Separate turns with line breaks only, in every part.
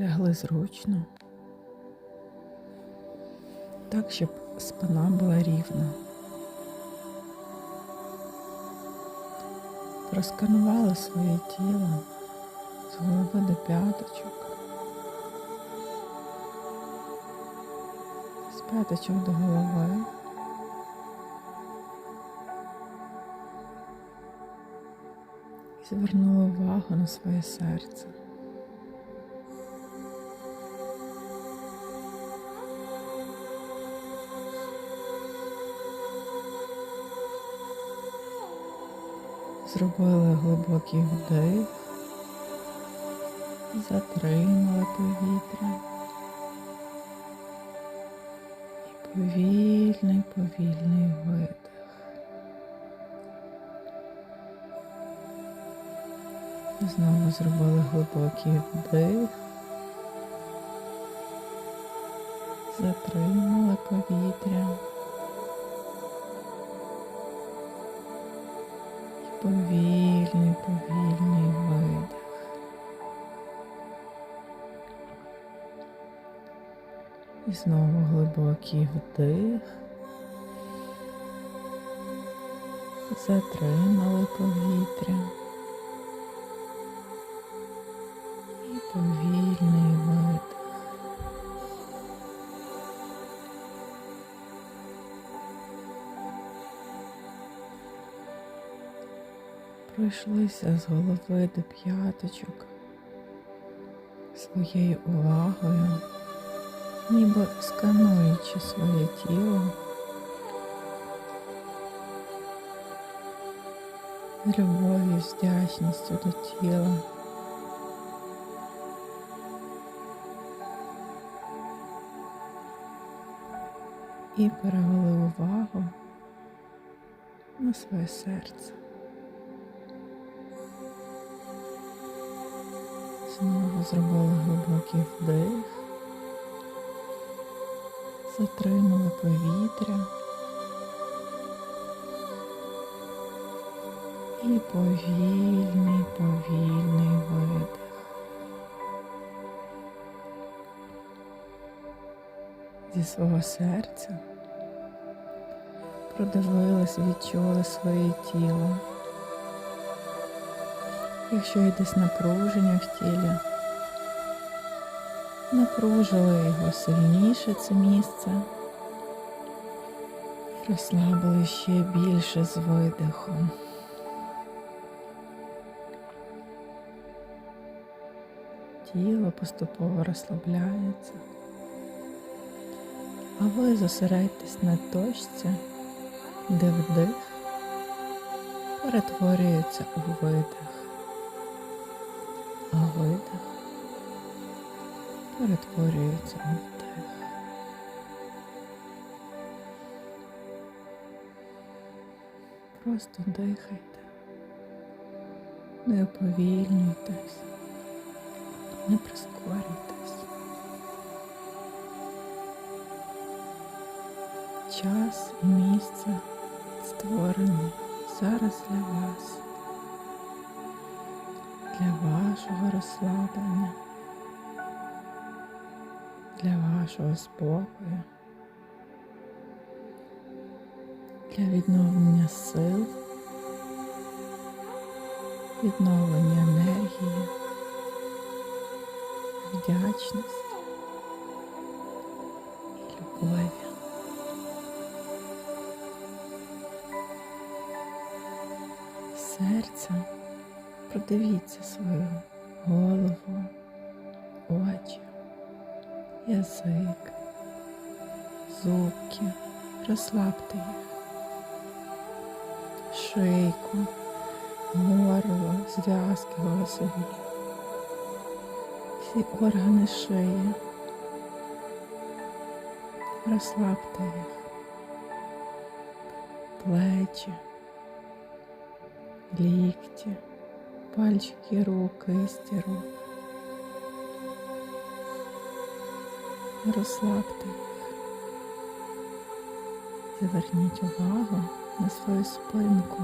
Лягли зручно, так, щоб спина була рівна. Просканували своє тіло з голови до п'яточок, з п'яточок до голови. Звернули увагу на своє серце. Зробили глибокий вдих, затримали повітря. І повільний, повільний видих. Знову зробили глибокий вдих. Затримали повітря. Повільний, повільний видих. І знову глибокий вдих. Затримали Пройшлися з голови до п'яточок своєю увагою, ніби скануючи своє тіло. з Любов'ю, з вдячністю до тіла. І перевели увагу на своє серце. Знову зробили глибокий вдих, затримали повітря і повільний, повільний видих. Зі свого серця продивились, відчули своє тіло. Якщо є десь напруження в тілі, напружили його сильніше це місце, розслабили ще більше з видихом. Тіло поступово розслабляється, а ви зосередьтесь на точці, де вдих перетворюється у видих а видих перетворюється у вдих. Просто дихайте, не уповільнюйтесь, не прискорюйтесь. Час і місце створені зараз для вас для вашого розслаблення, для вашого спокою, для відновлення сил, відновлення енергії, вдячності і любові. Продивіться свою голову, очі, язик, зубки, розслабте їх, шийку, горло, зв'язки голосові, всі органи шиї. Розслабте їх, плечі, лікті пальчики рук, кисті. Розслабте їх. Зверніть увагу на свою спинку,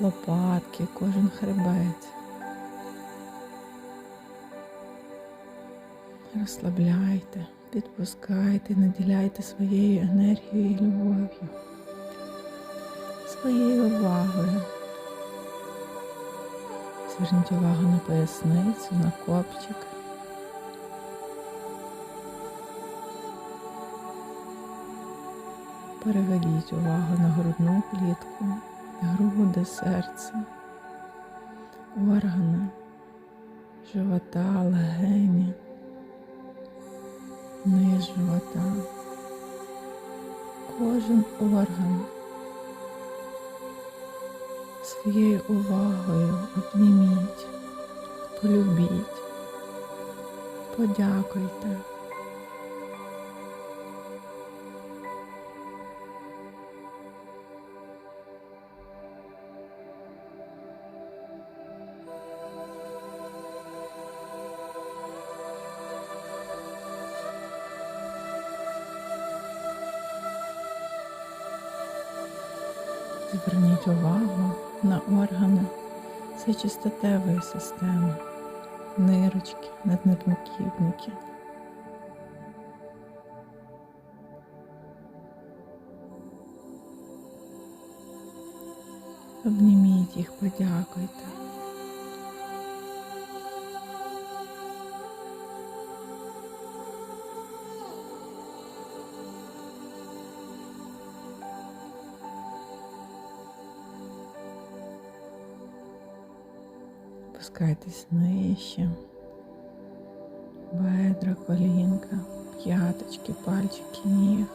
лопатки, кожен хребець. Розслабляйте, відпускайте, наділяйте своєю енергією і любов'ю, своєю увагою. Зверніть увагу на поясницю, на копчик. Переведіть увагу на грудну клітку, груди, серце, органи, живота, легені, низ живота, кожен орган своєю увагою полюбіть, подякуйте. Зверніть увагу на органи. Сечостатевої системи, нирочки, наднирниківники. Обніміть їх, подякуйте. Спускайтесь нижче. Бедра, колінка, п'яточки, пальчики, ніг.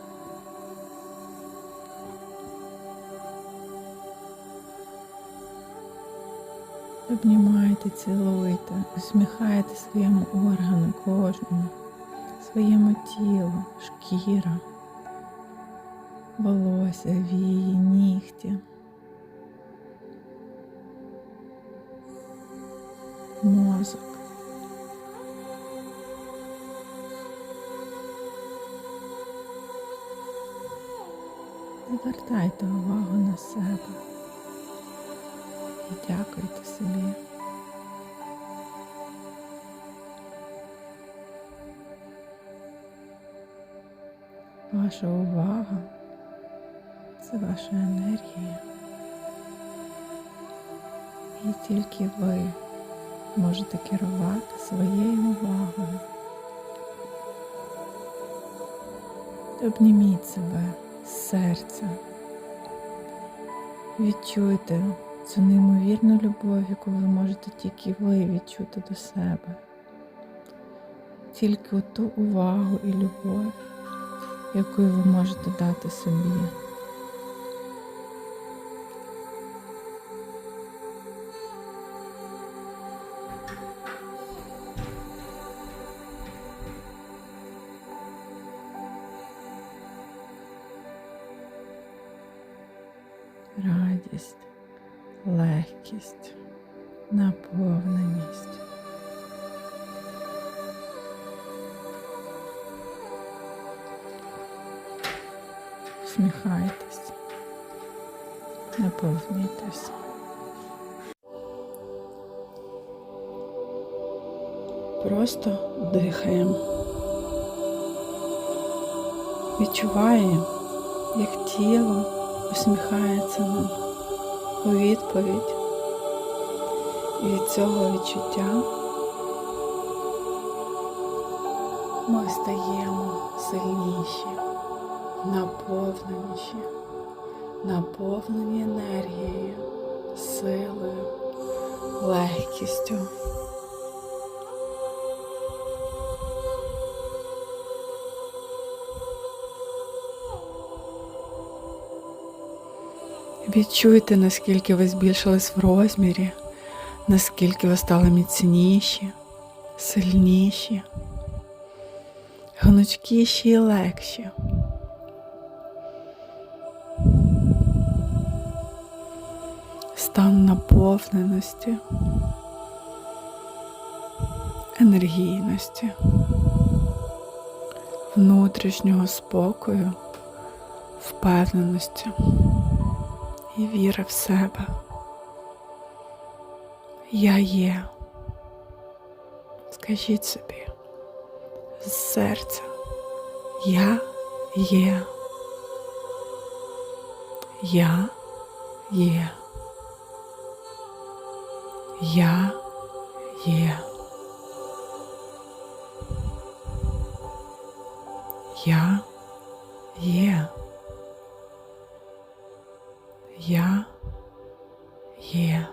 Обнімайте, цілуйте, усміхайте своєму органу кожному, своєму тілу, шкіра, волосся, вії, нігті. Мозок. Звертайте увагу на себе і дякуйте собі. Ваша увага це ваша енергія. І тільки ви можете керувати своєю увагою. Обніміть себе з серця. Відчуйте цю неймовірну любов, яку ви можете тільки ви відчути до себе. Тільки ту увагу і любов, яку ви можете дати собі. Всміхайтесь, наповнюйтесь. Просто дихаємо. Відчуваємо, як тіло усміхається нам у відповідь. І від цього відчуття ми стаємо наповненіші, наповнені енергією, силою, легкістю. Відчуйте, наскільки ви збільшились в розмірі, наскільки ви стали міцніші, сильніші, гнучкіші і легші. Стан наповненості, енергійності, внутрішнього спокою, впевненості і віри в себе. Я є. Скажіть собі, з серця. Я є. Я є. Я є. Я є. Я є.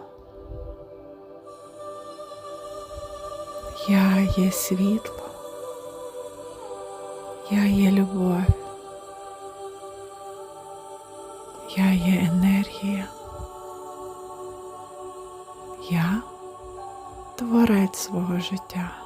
Я є світло. Я є любов. Я є енергія. Я творець свого життя.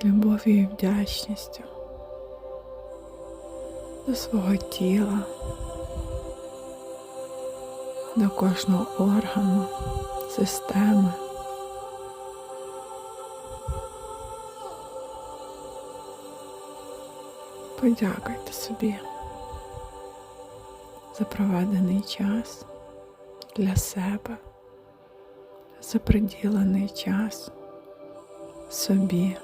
З любов'ю і вдячністю до свого тіла, до кожного органу, системи. Подякуйте собі за проведений час для себе, за приділений час собі.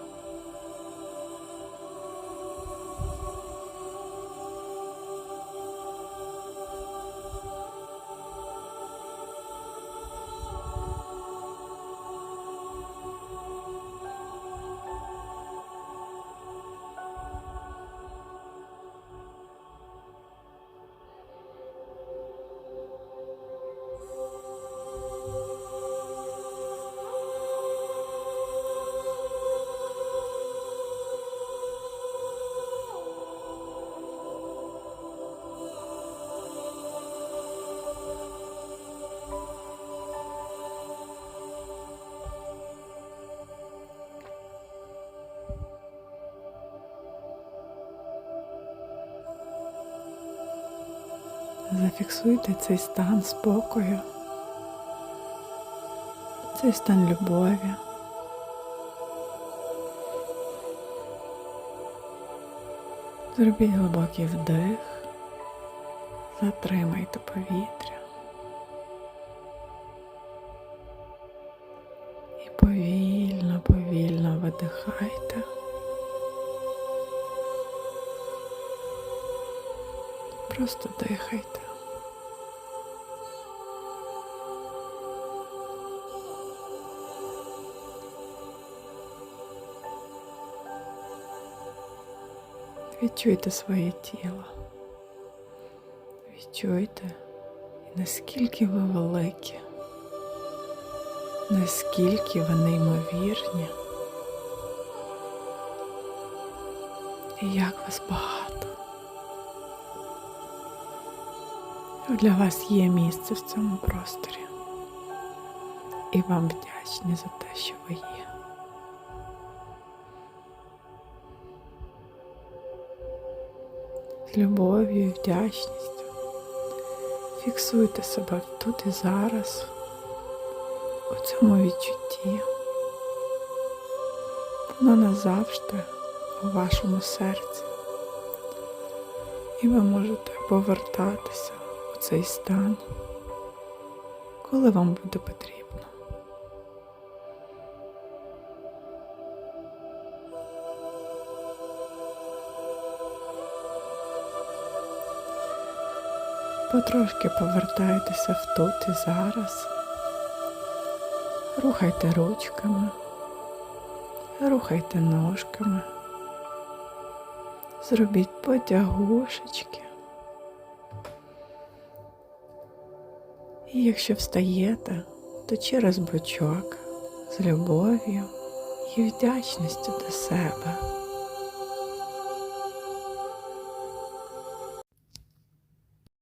Зафіксуйте цей стан спокою, цей стан любові. Зробіть глибокий вдих, затримайте повітря і повільно, повільно видихайте. Просто дихайте. Відчуйте своє тіло. Відчуйте, наскільки ви великі, наскільки ви неймовірні. І як вас багато. Для вас є місце в цьому просторі. І вам вдячні за те, що ви є. Любов'ю і вдячністю. Фіксуйте себе тут і зараз, у цьому відчутті. Воно назавжди у вашому серці. І ви можете повертатися у цей стан, коли вам буде потрібно. Потрошки повертайтеся в тут і зараз. Рухайте ручками, рухайте ножками. Зробіть потягушечки. І якщо встаєте, то через бочок з любов'ю і вдячністю до себе.